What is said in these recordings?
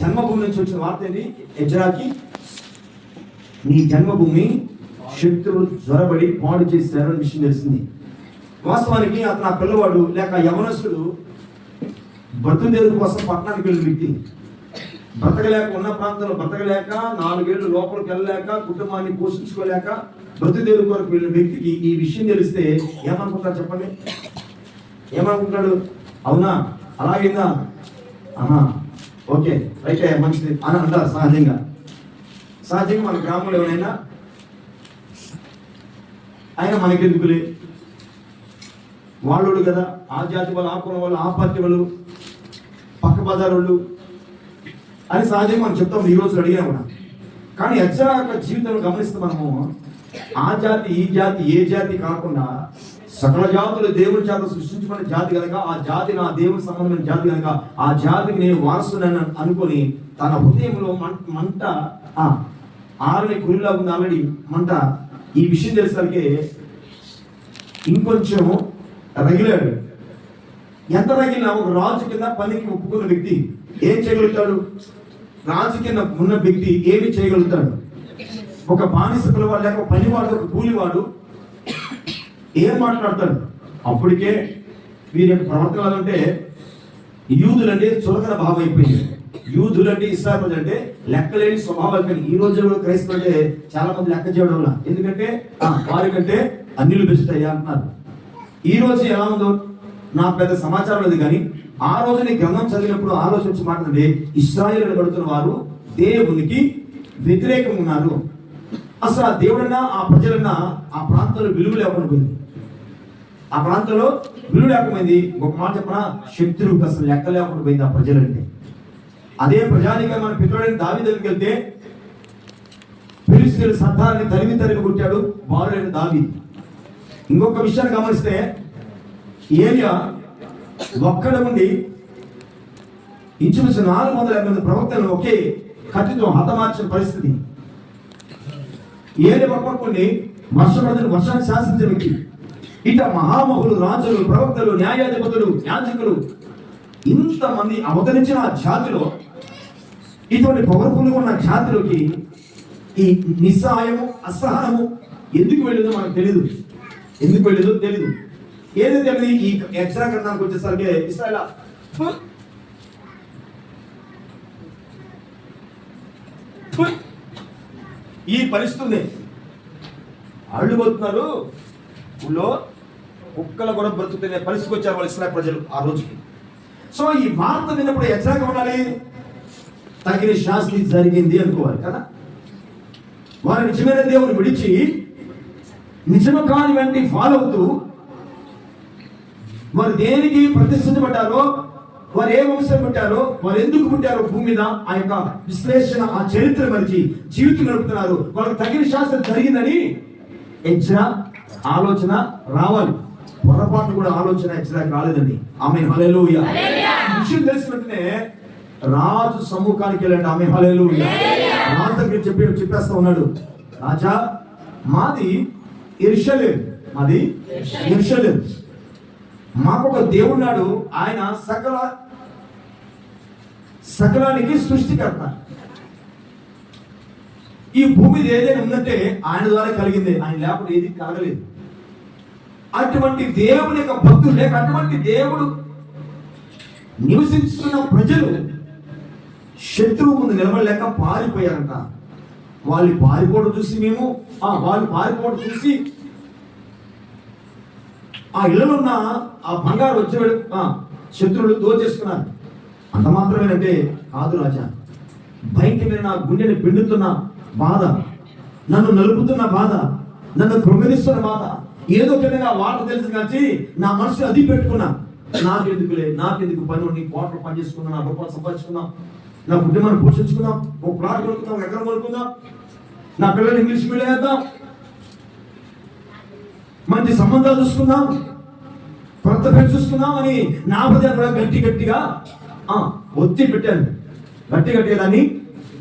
జన్మభూమి నుంచి వచ్చిన వార్త ఏంటి ఎజ్రాకి నీ జన్మభూమి శత్రువు జ్వరబడి పాడు చేశారని విషయం తెలిసింది. వాస్తవానికి అతను ఆ పిల్లవాడు లేక యవనస్తుడు బ్రతుదేవుడి కోసం పట్టణానికి వెళ్ళిన వ్యక్తి. బ్రతకలేక ఉన్న ప్రాంతంలో బ్రతకలేక నాలుగేళ్ళు లోపలికి వెళ్ళలేక కుటుంబాన్ని పోషించుకోలేక బ్రతుదేవుడి కొరకు వెళ్ళిన వ్యక్తికి ఈ విషయం తెలిస్తే ఏమనుకుంటారు చెప్పండి? ఏమనుకుంటాడు? అవునా? అలాగేనా? ఆహా. ఓకే అయితే మంచిది. అని అంటారు సహజంగా. సహజంగా మన గ్రామంలో ఎవరైనా ఆయన మనకెందుకులే? వాళ్ళు కదా ఆ జాతి వాళ్ళు ఆ కులం వాళ్ళు ఆ పార్టీ వాళ్ళు పక్క బజార్ వాళ్ళు అని సహజంగా మనం చెప్తాం ఈ రోజు అడిగాము కూడా. కానీ అచ్చరా జీవితంలో గమనిస్తే మనము ఆ జాతి ఈ జాతి ఏ జాతి కాకుండా సకల జాతులు దేవుని చేత సృష్టించబడిన జాతి కనుక ఆ జాతి నా దేవుని సంబంధమైన జాతి కనుక ఆ జాతికి నేను వారసునని అనుకొని తన హృదయంలో మంట మంట ఆరని కురిలా ఉంది ఆల్రెడీ మంట. ఈ విషయం తెలిసరికి ఇంకొంచెం రగిలాడు. ఎంత రగిలినా ఒక రాజు కింద పనికి ఒప్పుకున్న వ్యక్తి ఏం చేయగలుగుతాడు? రాజు కింద ఉన్న వ్యక్తి ఏమి చేయగలుగుతాడు? ఒక బానిస పిల్లవాడు లేక పనివాడు ఒక కూలివాడు ఏం మాట్లాడతాడు? అప్పటికే వీరి యొక్క ప్రవర్తన అంటే యూదులంటే చులకన భావం అయిపోయింది యూదులంటే ఇస్రాయల్ అంటే లెక్కలేని స్వభావం కానీ ఈ రోజు కూడా క్రైస్తవులు అంటే చాలా మంది లెక్క చేయడం వల్ల. ఎందుకంటే వారి వారికంటే అన్నిలు బెస్ట్ అయ్యా అంటున్నారు. ఈ రోజు ఎలా ఉందో నా పెద్ద సమాచారం లేదు కానీ ఆ రోజు నీ గ్రంథం చదివినప్పుడు ఆలోచించి మాట్లాడండి ఇస్రాయిల్ పడుతున్న వారు దేవునికి వ్యతిరేకంగా ఉన్నారు. అసలు ఆ దేవుడన్నా ఆ ప్రజలన్నా ఆ ప్రాంతంలో విలువ లేకుండా పోయింది. ఆ ప్రాంతంలో విలువ లేకపోయింది ఒక మాట చెప్పనా? శత్రువుకి అసలు లెక్క లేకుండా పోయింది ఆ ప్రజలంటే. అదే ప్రజానికి మన పితృడైన దావి దగ్గరికి వెళ్తే ఫిలిస్తీన్ సత్తాన్ని తరిమి తరిమి కొట్టాడు బాలుడైన దావి ఇంకొక విషయాన్ని గమనిస్తే ఏరియా ఒక్కడ ఉండి ఇంచుమించు నాలుగు వందల యాభై మంది ప్రవక్తలను ఒకే కత్తితో హతమార్చిన పరిస్థితి. ఏలి పక్కకుండి వర్షపడదని వర్షాన్ని శాసించే వ్యక్తి. ఇట మహామహులు రాజులు ప్రవక్తలు న్యాయాధిపతులు యాజకులు ఇంతమంది అవతరించిన జాతిలో ఇటువంటి పవర్ఫుల్ ఉన్న జాతిలోకి ఈ నిస్సహాయము అసహనము ఎందుకు వెళ్ళేదో మనకు తెలియదు ఎందుకు వెళ్ళేదో తెలియదు ఏది తెలియదు ఈ యక్షరా గ్రంథానికి వచ్చేసరికి ఇస్రాయలా ఈ పరిస్థితి అళ్ళు పోతున్నారు ఊళ్ళో కుక్కలు కూడా బ్రతుకుతున్న పరిస్థితికి వచ్చారు వాళ్ళు ఇస్రాయల్ ప్రజలు ఆ రోజుకి. సో ఈ వార్త విన్నప్పుడు ఎట్లాగా ఉండాలి. తగిన శాస్త్రి జరిగింది అనుకోవాలి కదా? వారు నిజమైన దేవుని విడిచి నిజము కాని వెంటనే ఫాలో అవుతూ వారు దేనికి ప్రతిష్ఠించబడ్డారో వారు ఏ వంశం పుట్టారో వారు ఎందుకు పుట్టారో భూమి మీద ఆ యొక్క విశ్లేషణ ఆ చరిత్ర మరిచి జీవితం గడుపుతున్నారు వాళ్ళకి తగిన శాస్త్రం జరిగిందని ఎజ్రా ఆలోచన రావాలి. పొరపాటు కూడా ఆలోచన ఎజ్రా రాలేదండి ఆమె హల్లెలూయా. విషయం తెలిసిన వెంటనే రాజు సమ్ముఖానికి వెళ్ళండి. ఆమె హల్లెలూయా. రాజు దగ్గర చెప్పి చెప్పేస్తా ఉన్నాడు. రాజా మాది ఇర్షలేం మాది ఇర్షలేం మాకు ఒక దేవుడున్నాడు ఆయన సకల సకలానికి సృష్టికర్త. ఈ భూమి ఏదైనా ఉందంటే ఆయన ద్వారా కలిగింది. ఆయన లేకపోతే ఏది కలగలేదు. అటువంటి దేవుని యొక్క భక్తులు లేక అటువంటి దేవుడు నివసిస్తున్న ప్రజలు శత్రువు ముందు నిలబడలేక పారిపోయారంట. వాళ్ళు పారిపోవడం చూసి మేము ఆ వాళ్ళు పారిపోవడం చూసి ఆ ఇళ్ళలో ఉన్న ఆ బంగారు వచ్చే శత్రువులు దోచేసుకున్నారు. అంత మాత్రమేనంటే కాదు రాజా. బయట మీద నా గుండెని పిండుతున్న బాధ నన్ను నలుపుతున్న బాధ నన్ను కృంగరిస్తున్న బాధ ఏదో విధంగా వార్త తెలిసి కాచి నా మనసు అది పెట్టుకున్నా. నాకెందుకులే నాకెందుకు పని? నీ కోట్లు పని చేసుకున్నా నా రూపాయలు సంపాదించుకుందాం నా కుటుంబాన్ని పోషించుకుందాం ఒక ప్లాట్ కొనుక్కుందాం ఎక్కడ కొనుక్కుందాం నా పిల్లలు ఇంగ్లీష్ మీడియం వేద్దాం మంచి సంబంధాలు చూసుకుందాం కొత్త పేరు చూసుకుందాం అని నా హృదయం కూడా గట్టి గట్టిగా ఒత్తి పెట్టాను. గట్టి గట్టిగాని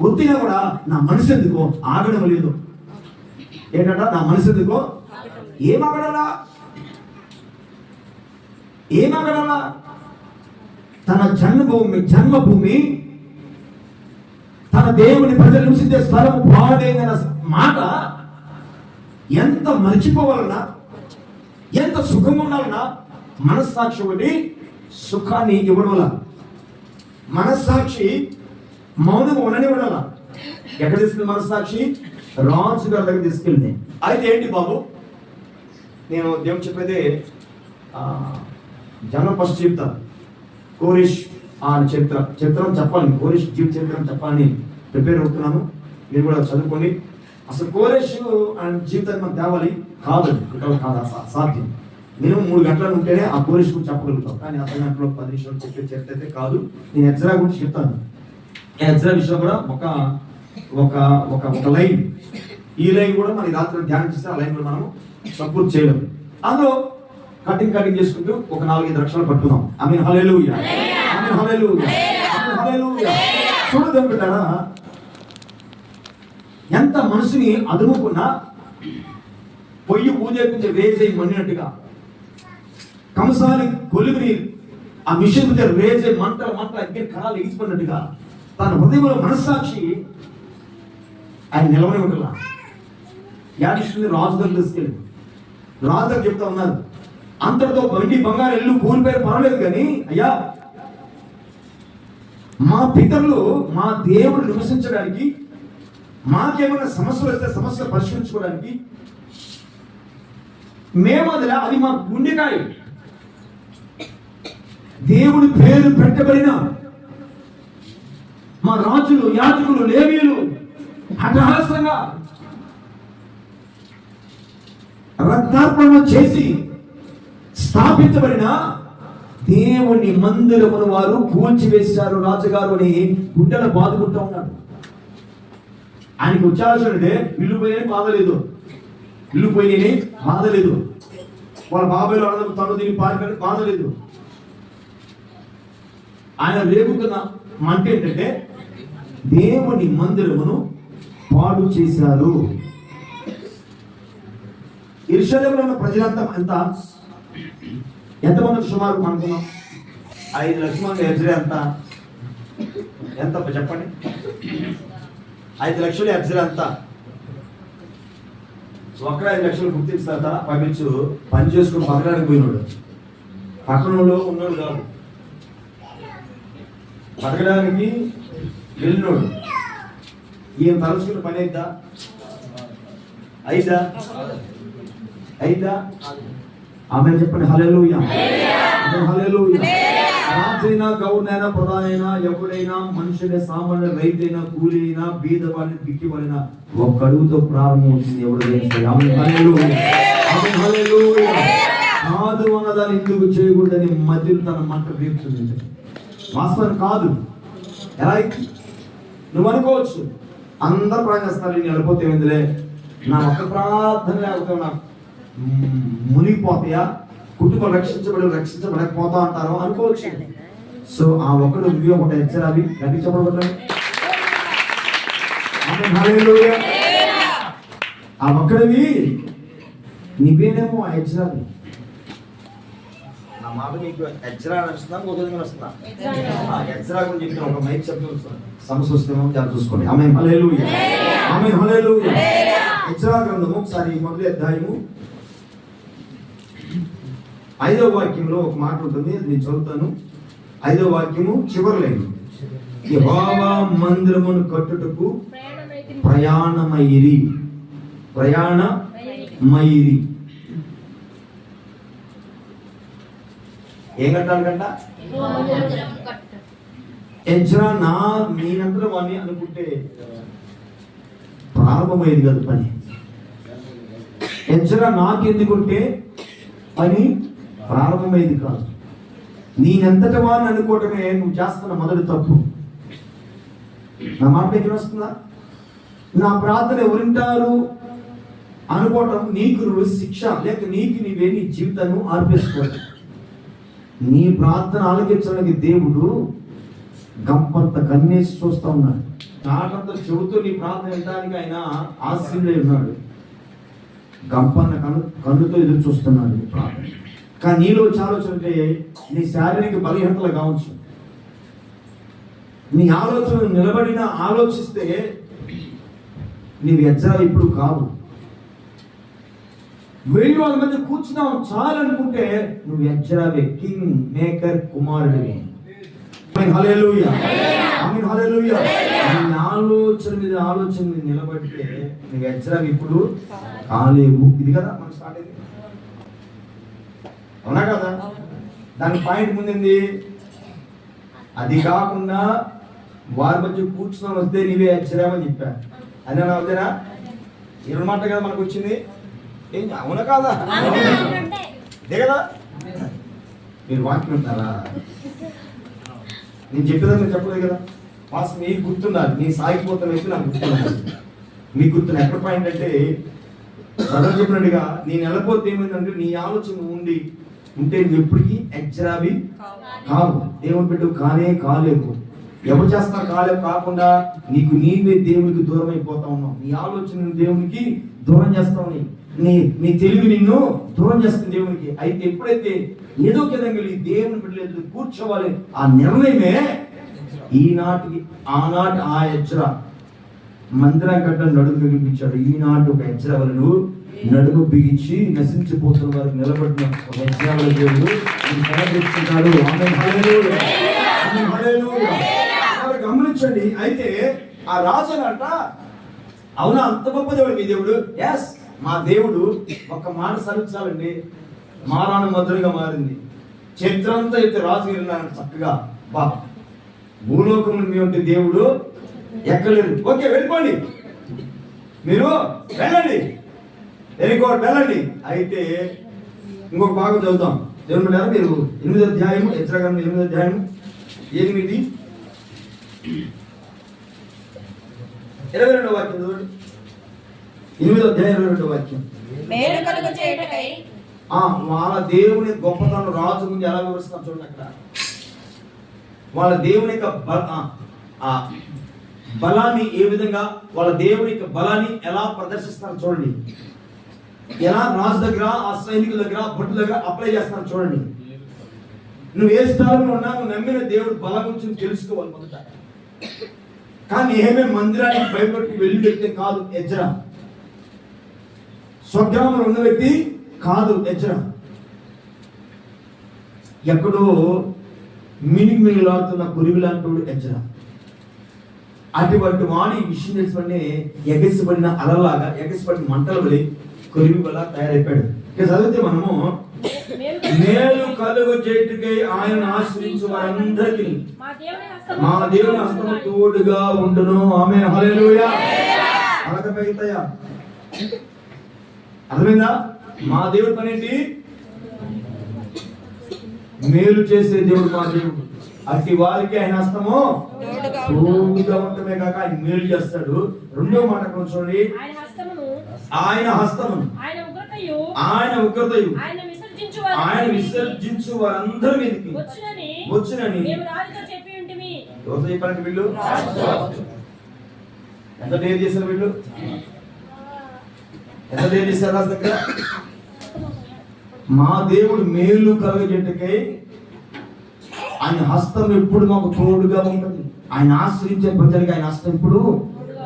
ఒత్తిగా కూడా నా మనసు ఎందుకో ఆగడం లేదు. ఏంటంటే నా మనసు ఎందుకో ఏం ఆగడాలా తన జన్మభూమి జన్మభూమి తన దేవుని ప్రజలు నివసించే స్థలం పాడైన మాట ఎంత మర్చిపోవాలన్నా ఎంత సుఖం ఉండాలన్నా మనస్సాక్షి ఒకటి సుఖాన్ని ఇవ్వడం మనస్సాక్షి మౌనం ఉండనివ్వడం ఎక్కడ తీసుకెళ్ళి మనస్సాక్షి? రాజు గారి దగ్గర తీసుకెళ్ళింది. అయితే ఏంటి బాబు? నేను దేవుడు చెప్పేది ఆ, జనం ఫస్ట్ చెప్తాను కోరిష్ ఆ చరిత్ర చరిత్రం చెప్పాలి. కోరిష్ జీవ చరిత్రం చెప్పాలని ప్రిపేర్ అవుతున్నాను. మీరు కూడా చదువుకొని అసలు కోరిష్ అండ్ జీవితాన్ని మనం తేవాలి కాదు కాదు సాధ్యం అసాధ్యం. మినిమం మూడు గంటలు ఉంటేనే ఆ కోరేష్ గురించి చెప్పగలుగుతాం కానీ అతని గంటలో పది నిమిషాలు చెప్పే చరిత్ర అయితే కాదు. నేను ఎజ్రా గురించి చెప్తాను. ఎజ్రా విషయం కూడా ఒక ఒక ఒక ఒక లైన్. ఈ లైన్ కూడా మన రాత్రి ధ్యానం చేస్తే ఆ లైన్ కూడా మనము సపోర్ట్ చేయడం. అందులో కటింగ్ కటింగ్ చేసుకుంటూ ఒక నాలుగైదు లక్షలు పట్టుకుందాం. ఐ మీన్ హలేలు ఐ మీన్ ఎంత మనసుని అదుముకున్నా పొయ్యి పూజేపించే రేజై మన్నినట్టుగా. కంసాలి కొలిమిని ఆ మిషన్ మీద రేజే మంటల మంటల అగ్ని కళాలు ఎగిసిపోయినట్టుగా తన హృదయంలో మనస్సాక్షి ఆయన నిలవని ఉండాల. యాడిస్తుంది రాజు దగ్గర తీసుకెళ్ళి రాజు చెప్తా ఉన్నారు అంతటితో బండి బంగారు ఇల్లు కూలిపోయారు పర్వాలేదు కానీ అయ్యా మా పితరులు మా దేవుడు నివసించడానికి మాకేమైనా సమస్యలు వస్తే సమస్యలు పరిష్కరించుకోవడానికి మేము అది అది మా గుండెకాయ. దేవుడి పేరు పెట్టబడిన మా రాజులు యాజకులు లేవీలు హఠాత్సంగా రక్తార్పణ చేసి స్థాపించబడిన దేవుని మందిరమును వారు కూల్చివేశారు రాజుగారు అని గుండెలు బాదుకుంటూ ఉన్నాడు. ఆయనకు వచ్చాల్సి ఉంటే ఇల్లు పోయినని బాధలేదు ఇల్లు పోయినని బాధ వాళ్ళ బాబాయ్లు అందరూ తను దీన్ని పారిపోయిన బాధలేదు ఆయన రేగుతున్న మంట ఏంటంటే దేవుని మందిరమును పాడు చేశారు. ఇరుషలేములో ఉన్న ప్రజలంతా ఎంత? ఎంతమంది సుమారు అనుకున్నాం ఐదు లక్షల మంది ఎజ్రే ఎంత ఎంత చెప్పండి? ఐదు లక్షలు ఎజ్రే ఎంత ఒక్కడ ఐదు లక్షలు గుర్తిస్తారా పంపించు. పని చేసుకుని పక్కడానికి పోయినాడు. పక్కనోడు ఉన్నాడు కాదు. బతకడానికి వెళ్ళినోడు. ఈయన తలుచుకున్న పని అయిద్దా? అయిదా అయిదా ఆమె చెప్పండి హల్లెలూయా. ఆమె హల్లెలూయా. రాజైనా గౌర్నైనా ప్రధానైనా ఎవరైనా మనుషులే సామాన్య రైతైనా కూలి అయినా బీదవాడిని బిక్కివాడినా ఒక అడుగుతో ప్రారంభమవుతుంది ఎవరు తెలుస్తాయి ఆమె హల్లెలూయా. ఆమె హల్లెలూయా. కాదు అన్నదాన్ని ఎందుకు చేయకూడదని మధ్యలో తన మంట రేపుతుంది వాస్తవం కాదు. ఎలా అయితే? నువ్వు అనుకోవచ్చు. అందరు చేస్తున్నారు నేను వెళ్ళిపోతే నా ఒక్క ప్రార్థన లేకపోతే నాకు మునిగిపోతాయా? కుటుంబం రక్షించబడి రక్షించబడకపోతా అంటారు అనుకోవచ్చు. సో ఆ ఒక్కడు నువ్వే ఒకటి హెచ్చరాలి గట్టి చెప్పబడ్డాడు ఆ ఒక్కడివి. నీవేనేమో ఆ హెచ్చరాలి నా మాట నీకు హెచ్చరా నడుస్తుందా? విధంగా నడుస్తుందా? ఆ హెచ్చరా గురించి చెప్పిన ఒక మైక్ శబ్దం సమస్య వస్తేమో జాగ్రత్త చూసుకోండి. ఆమె హల్లెలూయా ఆమె హల్లెలూయా హెచ్చరా గ్రంథము ఒకసారి మొదటి అధ్యాయము ఐదో వాక్యంలో ఒక మాట ఉంటుంది అది నేను చదువుతాను. ఐదో వాక్యము చివరి యహోవా మందిరమును కట్టుటకు ప్రయాణమైరి ప్రయాణమైరి ఏం కట్టాలంట ఎజ్రా నా నేనంతా వాడిని అనుకుంటే ప్రారంభమైంది కదా పని. ఎజ్రా నాకెందుకుంటే పని? ప్రారంభమైంది కాదు. నేనెంతటి వాడిని అనుకోవటమే నువ్వు చేస్తున్న మొదటి తప్పు. నా మాట దగ్గర వస్తుందా నా ప్రార్థన ఎవరింటారు? అనుకోవటం నీకు నువ్వు శిక్ష లేక నీకు నీవే నీ జీవితాన్ని ఆర్పేసుకోవాలి. నీ ప్రార్థన ఆలకించడానికి దేవుడు గంపంత కన్నేసి చూస్తా ఉన్నాడు. నాకంత చెబుతూ నీ ప్రార్థన వినడానికి ఆయన ఆశీర్వై ఉన్నాడు. గంపన్న కన్ను కన్నుతో ఎదురు చూస్తున్నాడు నీ ప్రార్థన. కానీ నీలో వచ్చే ఆలోచన నీ శారీరక బలహీనతలు కావచ్చు. నీ ఆలోచన నిలబడిన ఆలోచిస్తే నీవు వ్యర్థాలు ఇప్పుడు కావు. వెయ్యి వాళ్ళ మధ్య కూర్చున్నావు చాలనుకుంటే నువ్వు ఎజ్రావే కింగ్ మేకర్ కుమారుడివి ఆలోచన మీద ఆలోచన నిలబడితే నువ్వు ఎజ్రావి ఇప్పుడు కాలేవు. ఇది కదా మనం స్టార్ట్ అవునా కదా? దాని పాయింట్ ముందుంది? అది కాకుండా వారి మధ్య కూర్చున్నాం వస్తే నీవే ఎచ్చరామని చెప్పాను. అదే నా వద్దేనా? ఇరవై మాట కదా మనకు వచ్చింది? ఏం అవునా కాదా? అదే కదా? మీరు వాక్యం ఉంటారా నేను చెప్పేదా మీరు చెప్పలేదు కదా? మాస్ మీకు గుర్తున్నారు నీ సాగిపోతున్న వ్యక్తి నాకు గుర్తున్నారు మీకు గుర్తున్న ఎక్కడ పాయింట్ అంటే బ్రదర్ చెప్పినట్టుగా నేను వెళ్ళిపోతే ఏమైందంటే నీ ఆలోచన ఉండి ఉంటే నువ్వు ఎప్పటికీ ఎచ్చరావి కావు. దేవుని బిడ్డ కానే కాలేవు ఎవరు చేస్తున్నారు కాలేవు కాకుండా నీకు నీవే దేవునికి దూరం అయిపోతా ఉన్నావు. నీ ఆలోచన దేవునికి దూరం చేస్తావు నీ నీ తెలివి నిన్ను దూరం చేస్తుంది దేవునికి. అయితే ఎప్పుడైతే ఏదో విధంగా ఈ దేవుని బిడ్డలు కూర్చోవాలి ఆ నిర్ణయమే ఈనాటికి ఆనాటి ఆ హెచ్చర మందిరం కట్ట నడుము బిగించాడు ఈనాటి ఒక హెచ్చరవలను నడుము బిగించి నశించిపోతున్న వారికి నిలబడిన దేవుడు. ఈ గమనించండి అయితే ఆ రాజు అంట అవునా? అంత గొప్ప దేవుడు మీ దేవుడు? ఎస్ మా దేవుడు ఒక మాట సరించాలండి. మారాను మధురగా మారింది. చరిత్ర అంతా అయితే రాజు వెళ్ళినాడు చక్కగా. బా. భూలోకంలో మీ ఉంటే దేవుడు ఎక్కలేరు ఓకే వెళ్ళిపోండి. మీరు వెళ్ళండి. వెరీ గుడ్ వెళ్ళండి. అయితే ఇంకొక భాగం చదువుతాం. బిడ్డలారా, మీరు ఎనిమిదో అధ్యాయము హెచ్చరగం ఎనిమిదో అధ్యాయం ఎనిమిది ఇరవై రెండో వాక్యం చదవండి. ఎనిమిదో అధ్యాయం ఇరవై రెండో వాక్యం. వాళ్ళ దేవుని గొప్పతనం రాజు ముందు ఎలా వివరిస్తాం చూడండి అక్కడ. వాళ్ళ దేవుని యొక్క బల బలాన్ని ఏ విధంగా వాళ్ళ దేవుని యొక్క బలాన్ని ఎలా ప్రదర్శిస్తారు చూడండి. ఎలా రాజు దగ్గర ఆ సైనికుల దగ్గర భటుల దగ్గర అప్లై చేస్తాను చూడండి. నువ్వు ఏ స్థలంలో ఉన్నా నువ్వు నమ్మిన దేవుడు బలం గురించి తెలుసుకోవాలి మొదట. కానీ ఏమే మందిరానికి భయపడి వెళ్ళి వ్యక్తి కాదు ఎజ్రా. స్వగ్రామంలో ఉన్న వ్యక్తి కాదు ఎజ్రా. ఎక్కడో మినిగి మిగిలాడుతున్న కురివి లాంటి ఎజ్రా. అటువంటి వాణి విషయం తెలిసిపడినే ఎగసిపడిన అలలాగా ఎగసిపడిన మంటలు వలి కొరివి వల్ల తయారైపోయాడు. ఇక చదివితే మనము మేలు కలుగు చేటుకై ఆయన ఆశ్రయించు వారందరికీ. మా దేవుని హస్తము తోడుగా ఉండును. ఆమె అర్థమైందా? మా దేవుడి పని ఏంటి మేలు చేసే దేవుడు మా దేవుడు. అట్టి వారికి ఆయన హస్తము తోడుగా ఉండటమే కాక ఆయన మేలు చేస్తాడు. రెండో మాట కొంచెం హస్తమును. ఆయన హస్తమును. ఆయన ఉగ్రతయు. ఆయన ఉగ్రతయు. ఆయన విసర్జించు ఆయన విసర్జించు వారందరి మీదకి. వచ్చునని వచ్చునని. మేము రాజుతో చెప్పి ఉంటిమి. ఎవరు చెప్పారంటే వీళ్ళు? ఎంత డేర్ చేశారు వీళ్ళు? ఎంత డేర్ చేశారు రాజు దగ్గర? మా దేవుడు మేలు కలగజెట్టుకై ఆయన హస్తం ఎప్పుడు మాకు తోడుగా ఉంటుంది. ఆయన ఆశ్రయించే ప్రజలకి ఆయన హస్తం ఇప్పుడు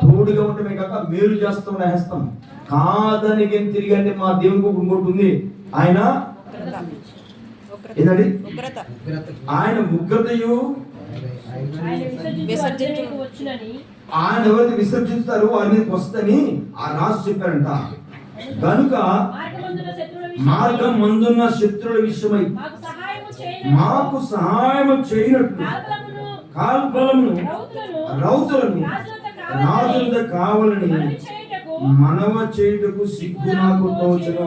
తోడుగా ఉండటమే కాక మేలు చేస్తున్న హస్తం. కాదని ఏం తిరిగి అంటే మా దేవునికి ఒక ఇంకోటి ఉంది. ఆయన? ఏంటండి ఆయన ఉగ్రతయు? ఆయన ఎవరైతే విసర్జిస్తారో? వారి మీద వస్తని ఆ రాజు చెప్పారంట కనుక మార్గం ముందున్న శత్రువుల విషయమై మాకు సహాయం కాల్బలమును కాల్బలమును రౌతులను రాజులతో కావాలని మనవి చేయుటకు సిగ్గు నాకు తోచను.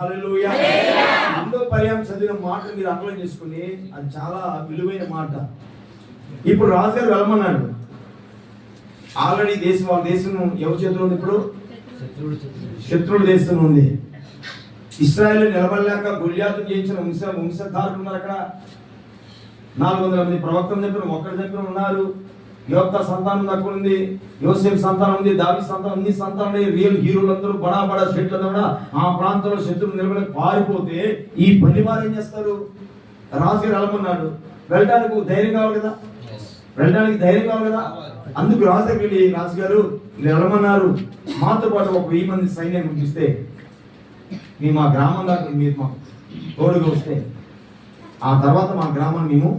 హల్లెలూయా. రెండో పర్యాయం చదివిన మాట మీరు అర్థం చేసుకుని అది చాలా విలువైన మాట. ఇప్పుడు రాజుగారు వెళ్ళమన్నాడు. ఆల్రెడీ దేశం వాళ్ళ దేశం ఎవరి చేతిలో ఉంది ఇప్పుడు? శత్రువుల దేశం ఉంది. ఇస్రాయల్ నిలబడలేక గుళ్యాతు చేయించిన వంశ వంశధారులు ఉన్నారు అక్కడ. నాలుగు వందల మంది ప్రవక్తలు చెప్పిన ఒక్కరు చెప్పిన ఉన్నారు. యోక్త సంతానం తక్కువ ఉంది యోసేఫ్ సంతానం ఉంది దావి సంతానం ఉంది సంతానం. రియల్ హీరోలు అందరూ బడా బడా షెట్లు కూడా ఆ ప్రాంతంలో శత్రువులు నిలబడి పారిపోతే ఈ పని వారు ఏం చేస్తారు? రాజుగారు వెళ్ళమన్నాడు వెళ్ళడానికి ధైర్యం కావాలి కదా? వెళ్ళడానికి ధైర్యం కావాలి కదా? అందుకు రాజు దగ్గరికి వెళ్ళి రాజు గారు మీరు వెళ్ళమన్నారు మాతో పాటు ఒక వెయ్యి మంది సైన్యం పంపిస్తే మీ మా గ్రామం దాకా మీరు మా తోడుగా వస్తే ఆ తర్వాత మా గ్రామాన్ని మేము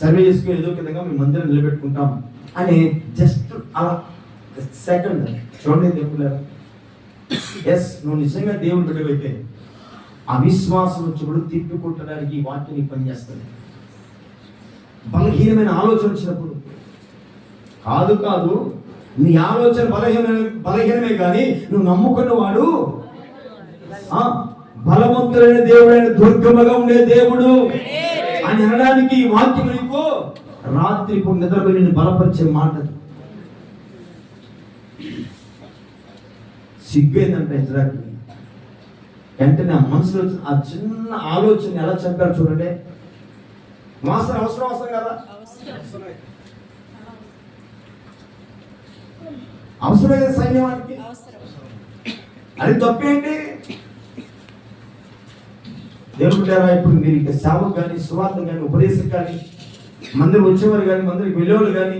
సర్వే చేసుకుని ఏదో విధంగా మీ మందిరం నిలబెట్టుకుంటాం అని జస్ట్ అలా సెకండ్ చూడండి దేవుడు ఎస్ నువ్వు నిజంగా దేవుని బిడ్డవైతే అవిశ్వాసం వచ్చినప్పుడు తిప్పికొట్టడానికి ఈ వాక్యం నీకు పనిచేస్తుంది బలహీనమైన ఆలోచన వచ్చినప్పుడు. కాదు కాదు నీ ఆలోచన బలహీన బలహీనమే కానీ నువ్వు నమ్ముకున్న వాడు బలవంతులైన బలవంతుడైన దేవుడైన దుర్గమగా ఉండే దేవుడు అని అనడానికి ఈ వాక్యం నీకు రాత్రి ఇప్పుడు నిద్రపోయి నిన్ను బలపరిచే మాట సిగ్గేదంటే ఇజ్రాకి వెంటనే ఆ మనసులో ఆ చిన్న ఆలోచన ఎలా చెప్పారు చూడండి. మాస్టర్ అవసరం అవసరం కదా? అవసరం కదా సైన్యానికి అది తప్పేంటి? దేవుడు ఇప్పుడు మీరు ఇక సేవకు కానీ సువార్త కానీ ఉపదేశం కానీ మందిరం వచ్చేవారు కానీ మందిరికి వెళ్ళేవాళ్ళు కానీ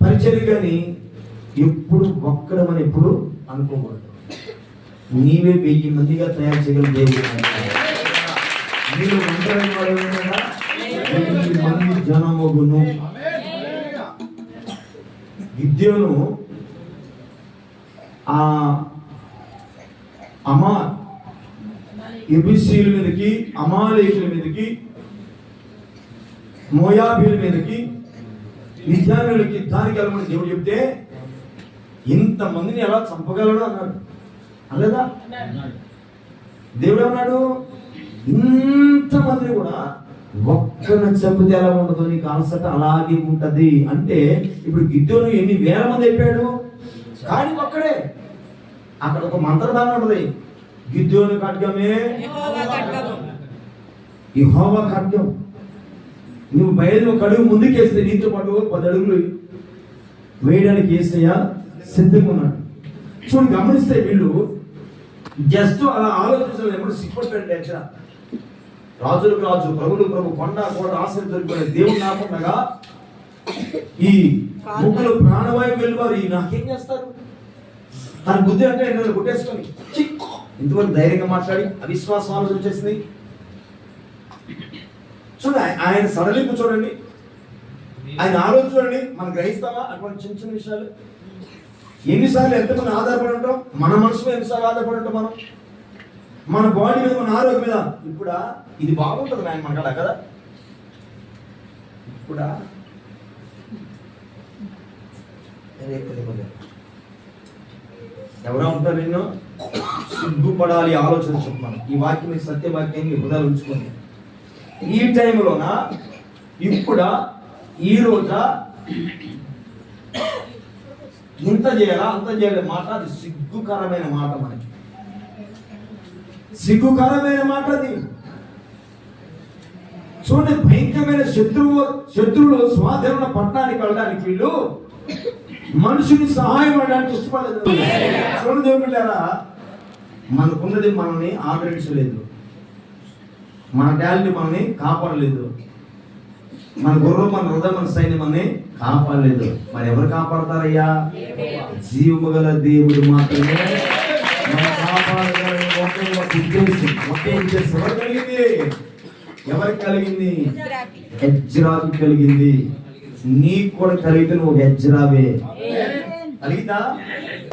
పరిచయం కానీ ఎప్పుడు ఒక్కడమని ఎప్పుడు అనుకోకూడదు. నీవే వెయ్యి మందిగా తయారు చేయగల దేవుడు మీరు వెయ్యి మంది జనమగును. విద్యను ఆ అమా ఎబిసీల మీదకి అమాలేకుల మీదకి మోయాబీల మీదకి విద్యానులకి యుద్ధానికి దేవుడు చెప్తే ఇంతమందిని ఎలా చంపగలడు అన్నాడు. అనలేదా? దేవుడు అన్నాడు ఇంతమందిని కూడా ఒక్కరిని చంపితే ఎలా ఉండదు నీకు అలసట అలాగే ఉంటది అంటే ఇప్పుడు గిద్దోను ఎన్ని వేల మంది అయిపోయాడు కానీ ఒక్కడే. అక్కడ ఒక మంత్రదానం ఉంటది. గిద్దోను ఖడ్గమే యెహోవా ఖడ్గం నువ్వు బయలు ఒక అడుగు ముందుకేస్తే నీతో పాటు పది అడుగులు వేయడానికి ఏసయ్య సిద్ధంగా ఉన్నాడు చూడు గమనిస్తే వీళ్ళు జస్ట్ అలా ఆలోచించలేదు. ఎప్పుడు సిగ్గుపడ్డాడు యాక్చువల్ రాజులకు రాజు ప్రభులు ప్రభు కొండ కూడా ఆశ్రయం దొరికిపోయిన దేవుడు నాకుండగా ఈ ముగ్గురు ప్రాణవాయువు వెళ్ళివారు ఈ నాకేం చేస్తారు? తన బుద్ధి అంటే నన్ను కొట్టేసుకొని. ఇంతవరకు ధైర్యంగా మాట్లాడి అవిశ్వాసం ఆలోచన వచ్చేసింది చూడండి ఆయన సడలింపు చూడండి ఆయన ఆలోచన చూడండి మనం గ్రహిస్తామా అటువంటి చిన్న చిన్న విషయాలు. ఎన్నిసార్లు ఎంతమంది ఆధారపడి ఉంటాం? మన మనసు మీద ఎన్నిసార్లు ఆధారపడి ఉంటాం మనం? మన బాడీ మీద మన ఆరోగ్యం మీద. ఇప్పుడా? ఇది బాగుంటుంది ఆయన మన కదా? ఇప్పుడా? రేపు రేపు ఉంటారు నిన్ను? సిగ్గుపడాలి ఆలోచన చెప్పమను. ఈ వాక్యం సత్య వాక్యాన్ని హృదయాలు ఉంచుకుంది ఈ టైంలోన ఇప్పుడా? ఈ రోజా? ఇంత చేయాలా? అంత చేయాలి మాట అది సిగ్గుకరమైన మాట మనకి. సిగ్గుకరమైన మాట అది. చూడండి భయంకరమైన శత్రువు శత్రువులు స్వాధీన పట్టణానికి వెళ్ళడానికి వీళ్ళు మనుషుని సహాయం అడడానికి ఇష్టపడలేదు. చూడండి దేవుళ్ళారా మనకున్నది మనల్ని ఆదరించలేదు. మన టాలెంట్ మనని కాపాడలేదు. మన గుర్రం మన హృదయం మన సైన్యం మనని కాపాడలేదు. మరి ఎవరు కాపాడతారయ్యా? జీవము గల దేవుడు మాత్రమే. కలిగింది? ఎవరికి కలిగింది? ఎజ్రాకి కలిగింది. నీకు కూడా కలిగితే నువ్వు ఒక కలిగిందా?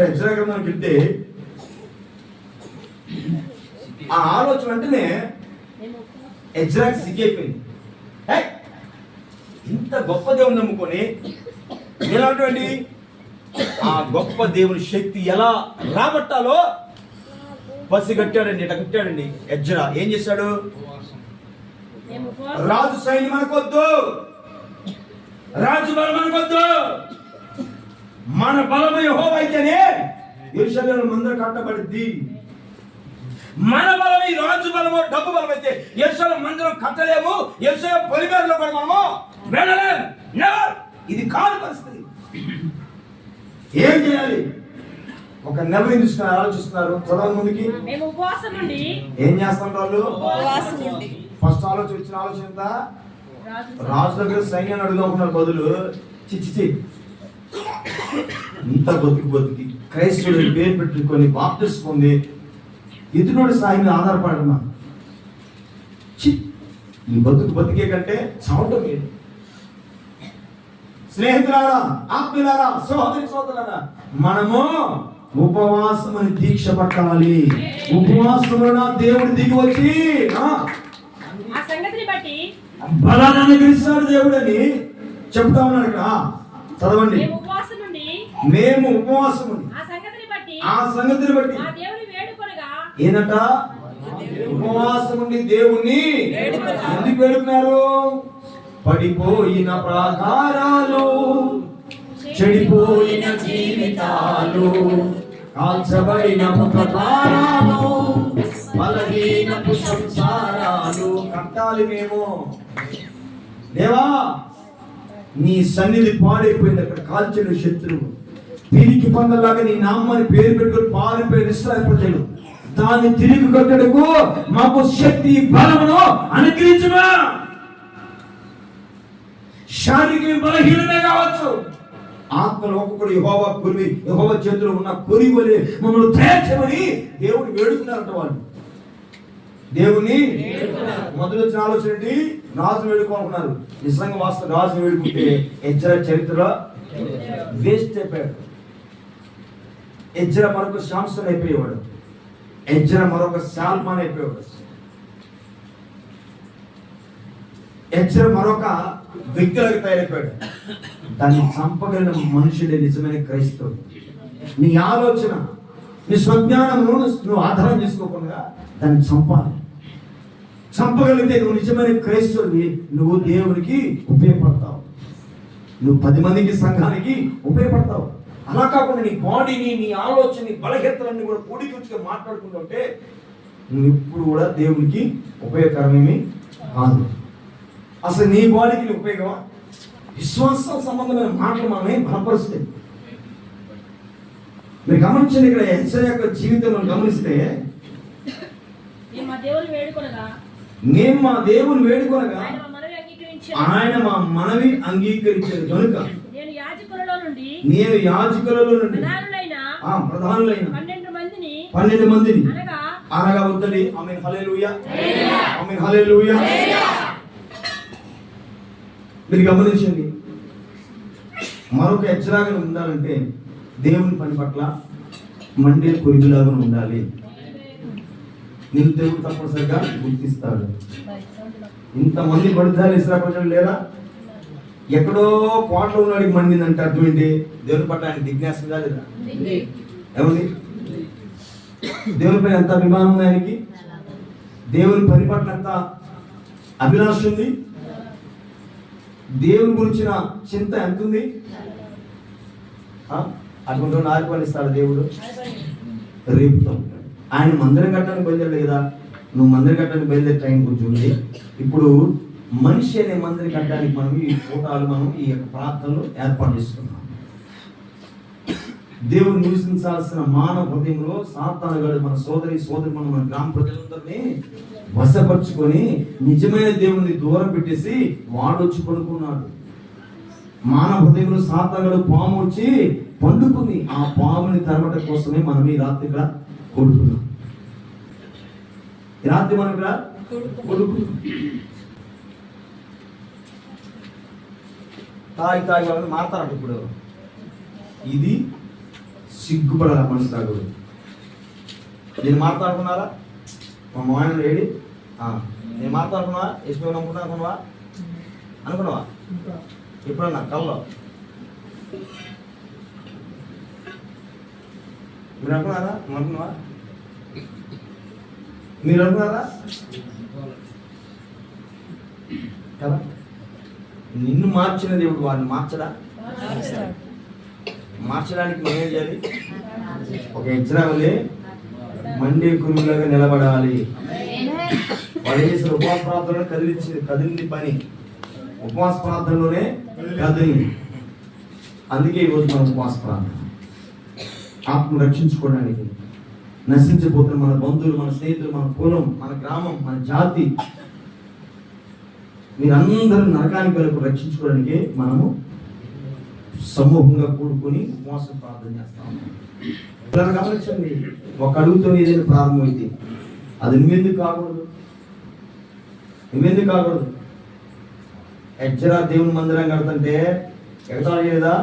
హెజ్రా మనకి వెళ్తే ఆ ఆలోచన వెంటనే ఎజ్రాకి సిగ్గైపోయింది ఇంత గొప్ప దేవుని నమ్ముకొని ఎలాంటి ఆ గొప్ప దేవుని శక్తి ఎలా రాబట్టాలో పసి కట్టాడండి ఇట్లా కట్టాడండి. ఎజ్రా ఏం చేశాడు? రాజు సైన్యం మనకొద్దు రాజు బలం మనకొద్దు మన బలము హోవైతేనే అయితేనే యెరూషలేము మందిరం కట్టబడిద్ది. మన బలం ఈ రాజు బలము డబ్బు బలం అయితే యెరూషలేము మందిరం కట్టలేము యెరూషలేము పొలిమేరలో కూడా మనము వెళ్ళలేము. నెవర్ ఇది కాదు పరిస్థితి. ఏం చేయాలి? ఒక నిర్ణయం తీసుకుని ఆలోచిస్తున్నారు చదవని ముందుకి. ఏం చేస్తున్నారు వాళ్ళు? ఫస్ట్ ఆలోచన వచ్చిన ఆలోచన ఎంత? రాజు దగ్గర. సైన్యాన్ని అడుగుతున్నారు బదులు. చిచ్చి ఇంత బతుకు బతికి క్రైస్తవుడు పేరు పెట్టుకొని బాప్టిస్ట్ పొంది ఇతరుడి సాయి మీద ఆధారపడుతున్నా చి ఈ బతుకు బతికే కంటే చావటం లేదు స్నేహితులారా ఆత్మీయులారా సోదరి సోదరులారా మనము ఉపవాసం అని దీక్ష పట్టాలి. ఉపవాసంలో దేవుడు దిగి వచ్చి బలాన్ని అనుగ్రహిస్తాడు దేవుడని చెప్తా ఉన్నాడు ఇక్కడ. చదవండి. మేము ఉపవాసం నుండి మేము ఉపవాసం ఉంది. ఆ సంగతిని బట్టి ఏనట? సంగతిని దేవుని ఉపవాసం ఉండి దేవుణ్ణి ఎందుకు వేడుకున్నారు? పడిపోయిన ప్రాకారాలు చెడిపోయిన జీవితాలు కాల్చబడిన ముఖతారాలు బలహీనపు సంసారాలు కట్టాలి మేము. దేవా నీ సన్నిధి పాడైపోయింది అక్కడ కాల్చిన శత్రువు. తిరిగి పొందలాగా నీ నామాన్ని పేరు పెట్టుకుని పారిపోయిన ఇస్రాయల్ ప్రజలు. దాన్ని తిరిగి కట్టడకు మాకు శక్తి బలమును అనుగ్రహించమా? శారీరక బలహీనమే కావచ్చు. ఆత్మలో ఒక్కొక్కడు యహోవ కురివి యహోవ చేతులు ఉన్న కురివలి మమ్మల్ని తయారు దేవుడు వేడుకున్నారంట వాళ్ళు. దేవుని మొదలు వచ్చిన ఆలోచన ఏంటి? రాజు వేడుకోనుకున్నారు నిజంగా వాస్తవ రాజు వేడుకుంటే ఎజ్ర చరిత్ర వేస్ట్ అయిపోయాడు. ఎజ్ర మనకు శాంసన్ అయిపోయేవాడు. ఎంచిన మరొక శాల్మాన్ అయిపోయాడు ఎంచిన మరొక వ్యక్తులకు తయారైపోయాడు. దాన్ని చంపగలిగిన మనుషుడే నిజమైన క్రైస్తవుడు. నీ ఆలోచన నీ స్వజ్ఞానమును నువ్వు ఆధారం చేసుకోకుండా దాన్ని చంపాలి. చంపగలిగితే నువ్వు నిజమైన క్రైస్తవుని నువ్వు దేవునికి ఉపయోగపడతావు. నువ్వు పది మందికి సంఘానికి ఉపయోగపడతావు. అలా కాకుండా నీ బాడీని నీ ఆలోచన నీ బలహీనతలన్నీ కూడా కూడికొచ్చుగా మాట్లాడుకుంటుంటే నువ్వు ఇప్పుడు కూడా దేవునికి ఉపయోగకరమేమి కాదు. అసలు నీ బాడీకి నీ ఉపయోగమా? విశ్వాసం సంబంధమైన మాటలు మనమే బలపరుస్తాయి. మీరు గమనించండి ఇక్కడ ఎస్ఐ యొక్క జీవితం మనం గమనిస్తే మేము మా దేవుని వేడుకొనగా ఆయన మా మనవి అంగీకరించారు కనుక నేను యాజకులలో నుండి. ప్రధానులైన పన్నెండు మందిని పన్నెండు మందిని. అనగా అనగా వద్దని ఆమె ఆమె హల్లెలూయా. మీరు గమనించండి. మరొక హెచ్చరాగా ఉండాలంటే దేవుని పని పట్ల మండే కొరిగిలాగా ఉండాలి. నేను దేవుడు తప్పనిసరిగా గుర్తిస్తాడు ఇంతమంది బడుతారు ఇస్రా ప్రజలు లేరా? ఎక్కడో కోట్లో ఉన్నాడికి మండిందంటే అర్థం ఏంటి దేవుని పట్ల ఆయన జిజ్ఞాస లేదా. ఏమండి దేవునిపై ఎంత అభిమానం ఉంది ఆయనకి? దేవుని పని పట్ల ఎంత అభిలాష ఉంది? దేవుని గురించిన చింత ఎంత ఉంది? అటువంటి ఇస్తాడు దేవుడు? రేపుతో ఆయన మందిరం కట్టడానికి బయలుదేరలేదు? కదా నువ్వు మందిరం కట్టడానికి బయలుదేరే టైం కొంచెం ఉంది. ఇప్పుడు మనిషి అనే మందిరం కట్టడానికి మనం ఈ ఫోటాలు మనం ఈ యొక్క ప్రార్థనలు ఏర్పాటు చేసుకున్నాం దేవుడు నివసించాల్సిన మానవ హృదయంలో సాతానగాడు మన సోదరి సోదరి మన మన గ్రామ ప్రజలందరినీ వశపరుచుకొని నిజమైన దేవుని దూరం పెట్టేసి వాడొచ్చి పడుకున్నాడు. మానవ హృదయంలో సాతానగాడు పాము వచ్చి పండుకుంది. ఆ పాముని తరమట కోసమే మనం ఈ రాత్రి ఇక్కడ కొడుకున్నాం రాత్రి మనం ఇక్కడ కొడుకున్నాం. తాగి తాగి వాళ్ళని మారుతారంట ఇప్పుడు. ఇది సిగ్గుపడాల మనసు తాగుడు నేను మాట్లాడుకున్నారా? మా మాయన లేడి నేను మాట్లాడుకున్నా ఎస్పీ నమ్ముకున్నా అనుకున్నావా? అనుకున్నావా? ఎప్పుడన్నా కల్లో? మీరు అనుకున్నారా? అనుకున్నావా? మీరు అనుకున్నారా? కదా? నిన్ను మార్చిన దేవుడు వాడిని మార్చడా? మార్చడానికి మనం చేయాలి? ఒక ఎగ్జామ్లే మండే కురులాగా నిలబడాలి. వాడు చేసిన ఉపవాస ప్రార్థనలో కదిలించి కదిలింది పని. ఉపవాస ప్రార్థనలోనే కదిలింది అందుకే ఈరోజు మనం ఉపవాస ప్రార్థన. ఆత్మ రక్షించుకోవడానికి నశించిపోతున్న మన బంధువులు మన స్నేహితులు మన కులం మన గ్రామం మన జాతి మీరందరూ నరకానికి వెళ్ళకు రక్షించుకోవడానికి మనము సమూహంగా కూడుకొని మోసం ప్రార్థన చేస్తాం ఇలా గమనించండి. ఒక అడుగుతో ఏదైనా ప్రారంభమైంది అది నువ్వెందుకు కాకూడదు? నువ్వెందుకు కాకూడదు? ఎచ్చరా దేవుని మందిరం కడుతుంటే ఎగతాడు లేదా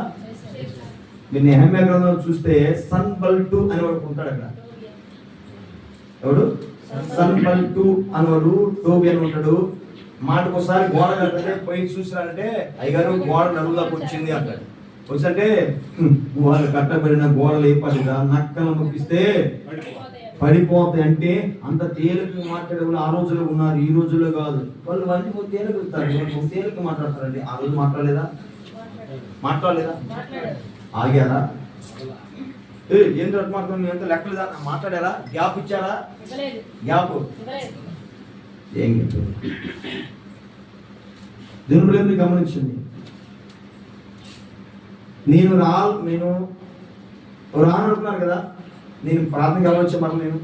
మీరు నెహమ్య గ్రంథం చూస్తే సన్ బల్టు అని వాడు ఉంటాడు అక్కడ. ఎవడు? సన్ బల్టు అనేవాడు టోబి అని ఉంటాడు. మాటకు ఒకసారి గోడ కడితే పోయి చూసినారంటే అయ్యగారు గోడ నడువులోకి వచ్చింది అంటాడు వచ్చంటే వాళ్ళు కట్టబడిన గోడలు ఏ పడిగా నక్కలు ముప్పిస్తే పడిపోతాయి అంటే అంత తేలిక మాట్లాడే ఆ రోజుల్లో ఉన్నారు ఈ రోజుల్లో కాదు. వాళ్ళు మంచి తేలిక ఇస్తారు తేలిక మాట్లాడతారండి. ఆ రోజు మాట్లాడలేదా? మాట్లాడలేదా? ఆగారా? ఏ ఏం మాట్లాడుతుంది ఎంత లెక్కలేదా మాట్లాడారా? గ్యాప్ ఇచ్చారా? గ్యాప్. ఏం చెప్పారు దేవుడు ఎందుకు గమనించండి నేను రా నేను రానుకుంటున్నాను కదా. నేను ప్రార్థనకి ఎలా వచ్చా మరి నేను.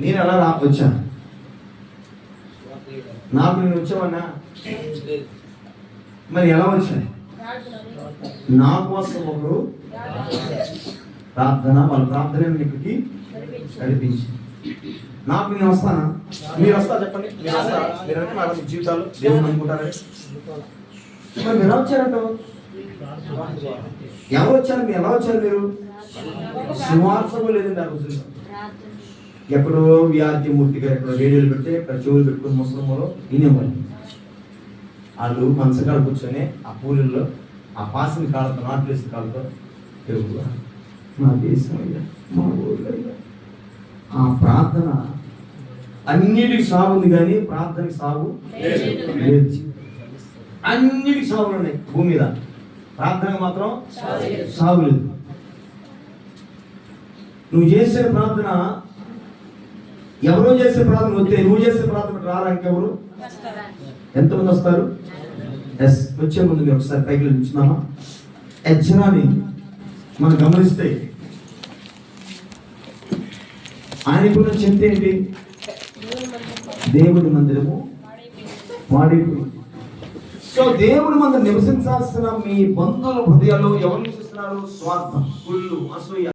నేను ఎలా రా వచ్చాను. నాకు నేను వచ్చావన్నా మరి ఎలా వచ్చాను? నా కోసం ఒకరు ప్రార్థన వాళ్ళ ప్రార్థన ఇక్కడికి కనిపించింది నాకు నేను వస్తానా? మీరు వస్తా చెప్పండి. మీరు వస్తారా మీరు మీ జీవితాలు దేవుని అనుకుంటారా మరి మీరు ఎలా వచ్చారంట? ఎవరు వచ్చారు? మీరు ఎలా వచ్చారు మీరు? సువార్తము లేదండి ఆ రోజుల్లో ఎక్కడో వ్యాధి మూర్తిగా ఎక్కడో రేడియోలు పెడితే ఇక్కడ చెవులు పెట్టుకుని ముసలమ్మలో వినేవాళ్ళు. వాళ్ళు మనసుకాడ కూర్చొని ఆ పూలుల్లో ఆ పాసిన కాళ్ళతో నాటు వేసిన కాళ్ళతో దేవుడు మా దేశం అయ్యా మా ఊళ్ళో ఆ ప్రార్థన అన్నిటికి సాగు ఉంది కానీ ప్రార్థనకి సాగు లేదు. అన్నిటికి సాగులు ఉన్నాయి భూమి మీద. ప్రార్థన మాత్రం సాగు లేదు. నువ్వు చేసే ప్రార్థన ఎవరో చేసే ప్రార్థన వస్తే నువ్వు చేసే ప్రార్థన రారా ఇంకెవరు? ఎంతమంది వస్తారు? ఎస్ వచ్చే ముందు మీరు ఒకసారి పైకి నిల్చున్నామా? యజ్ఞాన్ని మనం గమనిస్తే ఆయన గురించి చెప్తే ఏంటి? దేవుడి మందిరము వాడిపోయింది సో దేవుడి మందిరం నివసించాల్సిన మీ బంధువుల హృదయాల్లో ఎవరు నివసిస్తున్నారు? స్వార్థం కుళ్ళు అసూయ.